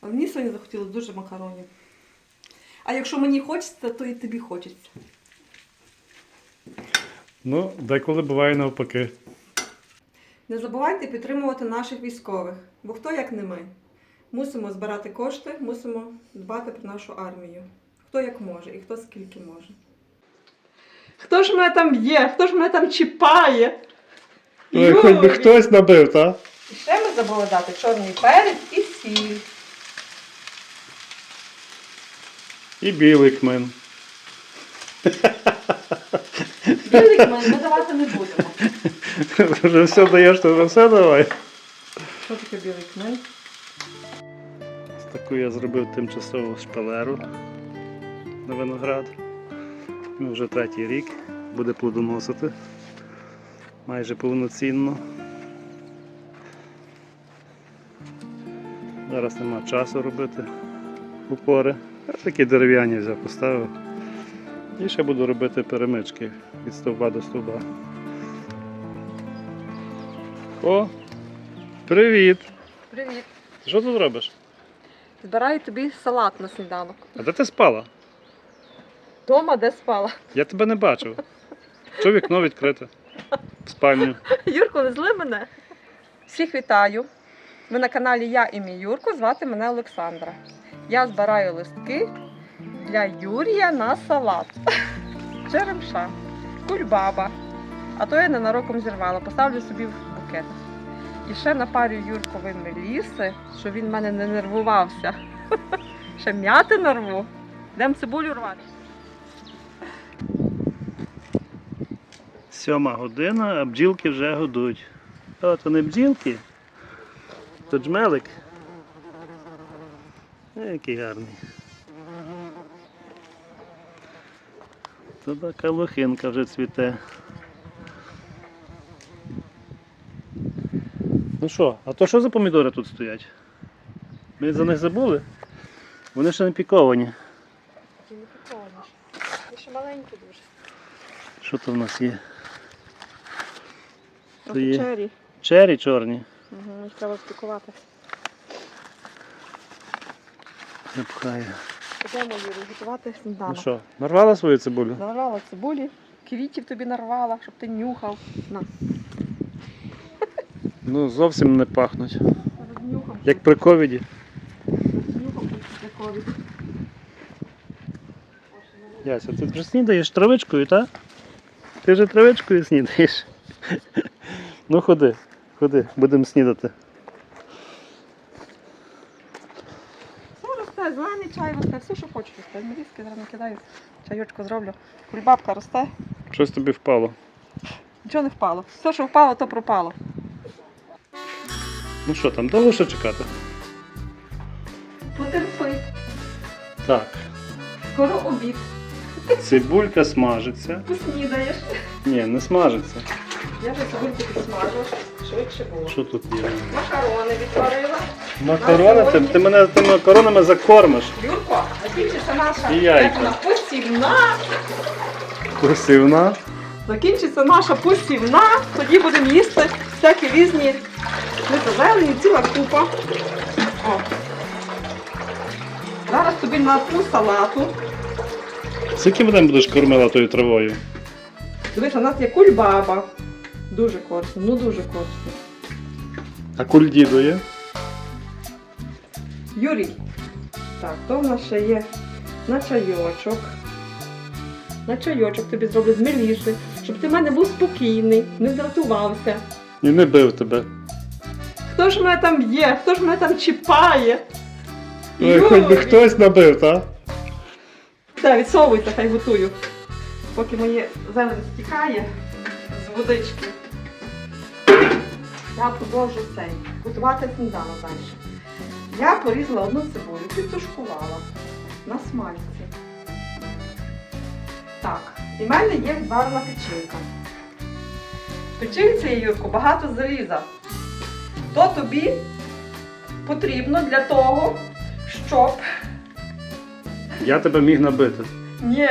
А мені сьогодні захотілося дуже макаронів. А якщо мені хочеться, то і тобі хочеться. Ну, деколи буває навпаки. Не забувайте підтримувати наших військових, бо хто як не ми. Мусимо збирати кошти, мусимо дбати про нашу армію. Хто як може і хто скільки може. Хто ж мене там є? Хто ж мене там чіпає? Ой, хоч би хтось набив, так? І ще ми забули дати чорний перець і сіль. І білий кмин. Білий ми, ми давати не будемо. Вже все даєш, то вже все давай. Що таке білий кмен? Ось Таку я зробив тимчасову шпалеру на виноград. Ну, вже третій рік. Буде плодоносити. Майже повноцінно. Зараз нема часу робити упори. Я такі дерев'яні взяв, поставив. І ще буду робити перемички від стовба до стовба. О! Привіт! Привіт. Ти що тут робиш? Збираю тобі салат на сніданок. А де ти спала? Дома де спала? Я тебе не бачив. Що вікно відкрите? В спальню. Юрко, не зли мене. Всіх вітаю. Ви на каналі Я і мій Юрко, звати мене Олександра. Я збираю листки для Юрія на салат. Черемша, кульбаба. А то я ненароком зірвала, поставлю собі в букет. І ще напарю Юркові меліси, щоб він в мене не нервувався. Ще м'яти нарву. Йдемо цибулю рвати. Сьома година, а бджілки вже годуть. О, то не бджілки, то джмелик. Е, Який гарний. То така лохинка вже цвіте. Ну що, а то що за помідори тут стоять? Ми за них забули? Вони ще не піковані. Ще маленькі дуже. Що то в нас є? Є Чері. чері чорні. Угу, їх треба спікувати. Запхаю. Йдемо, Юрій, готувати Ну що, нарвала свою цибулю? Нарвала цибулі, квітів тобі нарвала, щоб ти нюхав. На, Ну, зовсім не пахнуть. рознюхав. Як при ковіді. Рознюхав після ковіду. Яся, ти вже снідаєш травичкою, так? Ти вже травичкою снідаєш. Ну ходи, ходи, будемо снідати. Все росте, зелений чай росте, все, що хочеш росте. Морізки зараз накидаю, чайочку зроблю. Кульбабка росте, Щось тобі впало. нічого не впало. Все, що впало, то пропало. Ну що, там довго ще чекати? Потерпи, Так, скоро обід, цибулька смажиться. поснідаєш. Ні, не смажиться. Я вже цибульку підсмажу, швидше було. Що тут є? Макарони відварила. Макарони? Ти, ти мене тими макаронами закормиш. Юрко, закінчиться наша І як вона, посівна. Курсивна. Закінчиться наша посівна, тоді будемо їсти всякі різні незелені, ціла купа. О. Зараз тобі на ту салату. Скільки мене будеш кормила тою травою? Дивись, у нас є кульбаба. Дуже корисно, ну дуже корисно. А кульдіду є? Юрій. Так, то в нас ще є на чайочок. На чайочок тобі зроблю з меліси, щоб ти в мене був спокійний, не здратувався. І не бив тебе. Хто ж мене там є? Хто ж мене там чіпає? Ой, хоч би хтось набив, так? Так, відсовуйся, хай готую. Поки моє зелень стікає з водички. Я продовжу цей. Готувати сніданок далі. Я порізала одну цибулю, підтушкувала на смальці. Так, і в мене є відварена печінка. В печінці, Юрку, багато заліза. То тобі потрібно для того, щоб Я тебе міг набити. ні.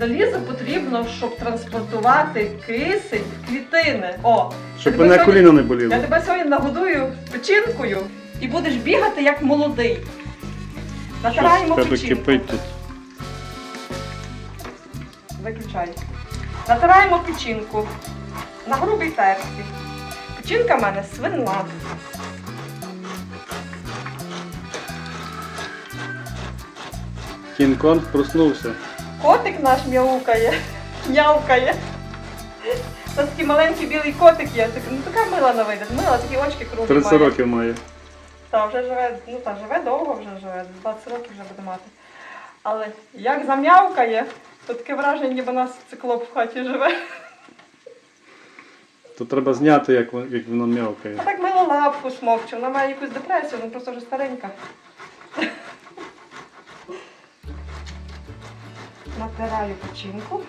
Залізо потрібно, щоб транспортувати кисень в клітини. О, Щоб мене сьогодні- коліно не боліло. я тебе сьогодні нагодую печінкою І будеш бігати як молодий. Натираємо тебе печінку. кипить тут. Виключай. Натираємо печінку на грубій терці. Печінка в мене свинна. Кінг-Конг проснувся. Котик наш м'яукає. М'явкає. Це такий маленький білий котик є. Так- Ну така мила на вигляд. Мила, такі очки круглі 30 має. років має. Та вже живе, ну та живе довго вже живе, 20 років вже буде мати. Але як зам'явкає, то таке враження, ніби у нас циклоп в хаті живе. То треба зняти, як, вон- як воно А так мило лапку смокче, вона має якусь депресію, вона просто вже старенька. Натираю печінку.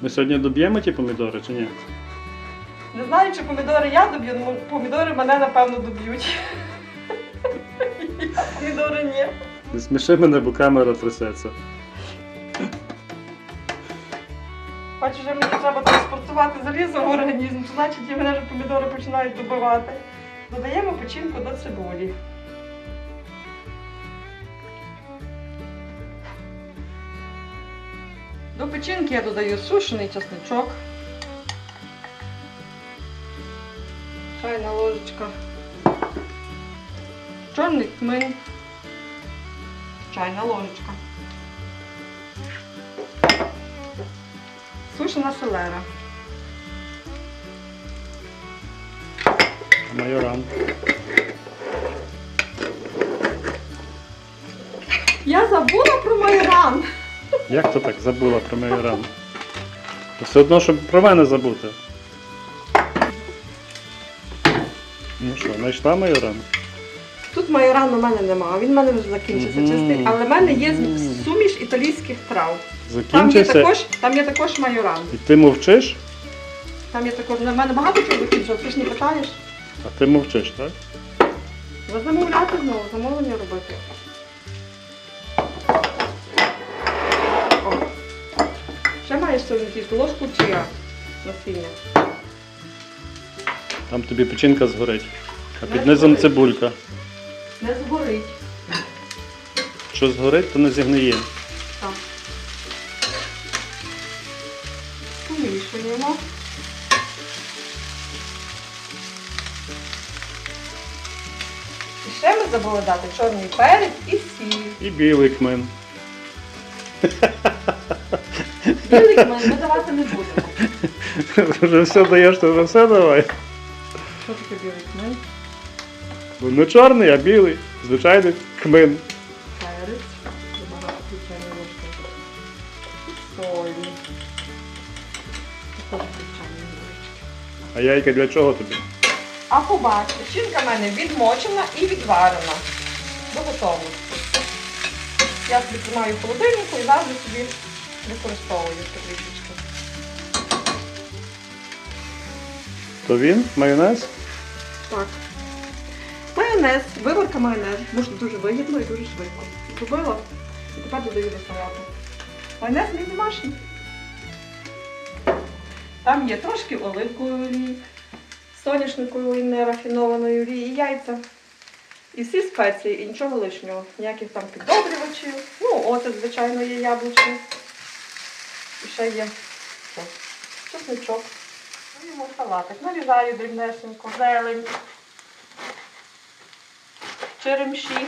Ми сьогодні доб'ємо ті помідори чи ні? Не знаю, чи помідори я доб'ю, але помідори мене напевно доб'ють. Помідори ні. Не сміши мене, бо камера трясеться. Бачу, що мені треба транспортувати залізо в організм, значить і мене вже помідори починають добивати. Додаємо печінку до цибулі. До печінки я додаю сушений чесничок. Чайна ложечка. Чорний кмин. Чайна ложечка. Сушена селера. Майоран. Я забула про майоран. Як то так забула про майоран? То все одно, щоб про мене забути. Ну що, знайшла майоран? Тут майоран у мене нема, він в мене вже закінчився Мгм. чистий, але в мене є суміш італійських трав. Там є Закінчився також, там є також майоран. і ти мовчиш, Там є також. На мене багато чого закінчило, ти ж не питаєш. а ти мовчиш, так? Ви замовляти знову, замовлення робити. Ще маєш тісто, ложку чи я насіння. Там тобі печінка згорить. А Не під низом згорить. цибулька. Не згорить. Що згорить, то не зігниє. Так. Помішуємо. І ще ми забули дати чорний перець і сіль. І білий кмин. Білий ми, ми давати не будемо. Вже все даєш, то вже все давай. Що таке білий кмин? Бо Не чорний, а білий. Звичайний кмин. Перець. Забагато звичайно ложки. Солі. Також звичайні ложечки. А яйка для чого тобі? А побачите, печінка в мене відмочена і відварена до готовності. Я собі тримаю в холодильнику і завжди собі використовую трішечки. То він, майонез? Так. Майонез, виварка майонезу. Можна дуже вигідно і дуже швидко. Зробила і тепер додаю до салату. Майонез мій домашній. Там є трошки оливкової олії, соняшникової нерафінованої олії і яйця. І всі спеції, і нічого лишнього. Ніяких там піддобрювачів. Ну, оцет, звичайно, є яблучний. І ще є чесничок. Даємо салатик. Нарізаю дрібнесенько, зелень, черемші.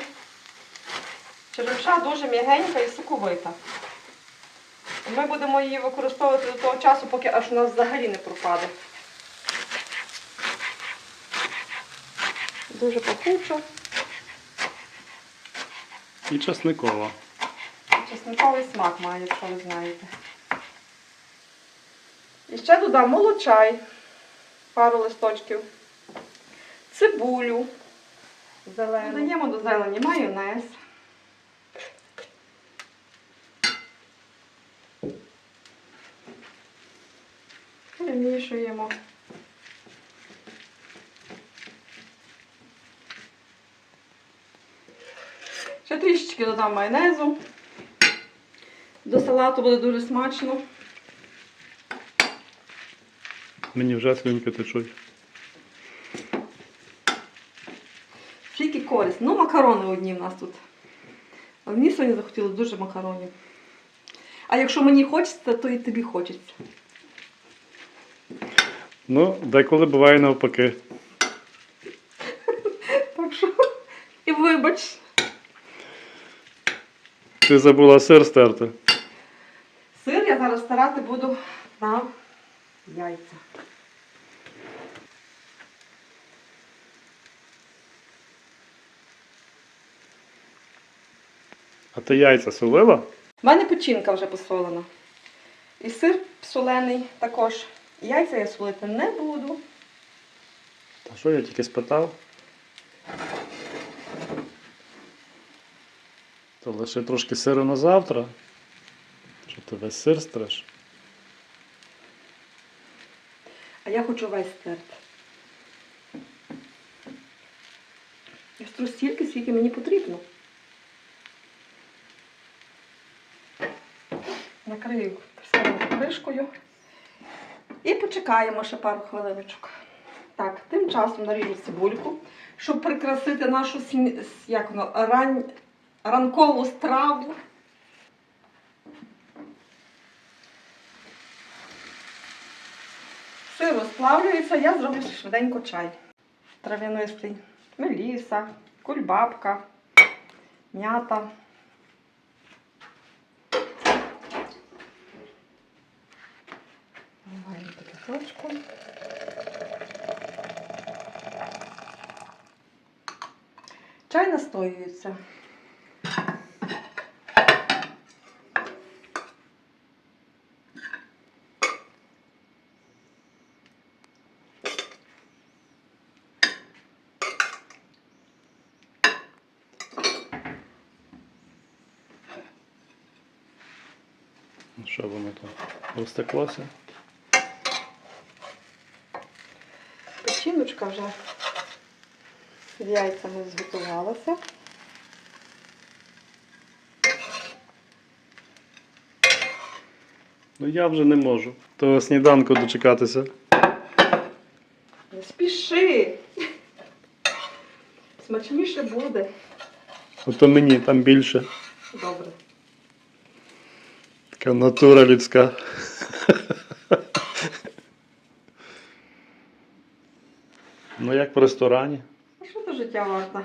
Черемша дуже м'ягенька і соковита. Ми будемо її використовувати до того часу, поки аж у нас взагалі не пропаде. Дуже пахучо. І часникова. Чесниковий смак має, якщо ви знаєте. І ще додам молочай, пару листочків, цибулю зелену. Додаємо до зелені майонез. Перемішуємо. Ще трішечки додам майонезу. До салату буде дуже смачно. Мені вже слюнки течуть. захотілося. Ну, макарони одні в нас тут. А мені сьогодні захотілося дуже макаронів. А якщо мені хочеться, то і тобі хочеться. Ну, деколи буває навпаки. Так що і вибач. Ти забула сир стерти. Сир я зараз старати буду на яйця. А ти яйця солила? У мене печінка вже посолена. І сир солений також. Яйця я солити не буду. Та що я тільки спитав? То лише трошки сиру на завтра. Що ти весь сир стреш? А я хочу весь стерти. Я стру стільки, скільки мені потрібно. Накрию кришкою. І почекаємо ще пару хвилиночок. Так, тим часом наріжу цибульку, щоб прикрасити нашу як воно, рань... ранкову страву. Сир розплавлюється, я зроблю швиденько чай. Трав'янистий. Меліса, кульбабка, м'ята. Вливаємо кипяточку. Чай настоюється. Що воно там? Розтеклося? Печіночка вже з яйцями зготувалася. Ну я вже не можу. Того сніданку дочекатися. Не спіши. Смачніше буде. Ото мені там більше. Така натура людська. ну як в ресторані. А що це життя варте?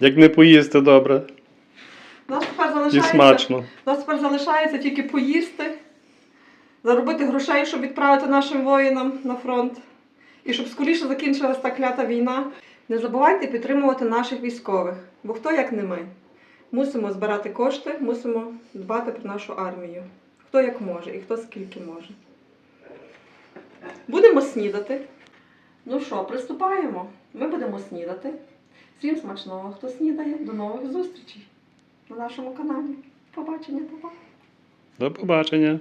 Як не поїсти добре У Нас тепер і залишається, смачно. у нас тепер залишається тільки поїсти, заробити грошей, щоб відправити нашим воїнам на фронт. І щоб скоріше закінчилась та клята війна. Не забувайте підтримувати наших військових, бо хто як не ми. Мусимо збирати кошти, мусимо дбати про нашу армію. Хто як може і хто скільки може. Будемо снідати. Ну що, приступаємо. Ми будемо снідати. Всім смачного, хто снідає. До нових зустрічей на нашому каналі. Побачення, па-па. До побачення.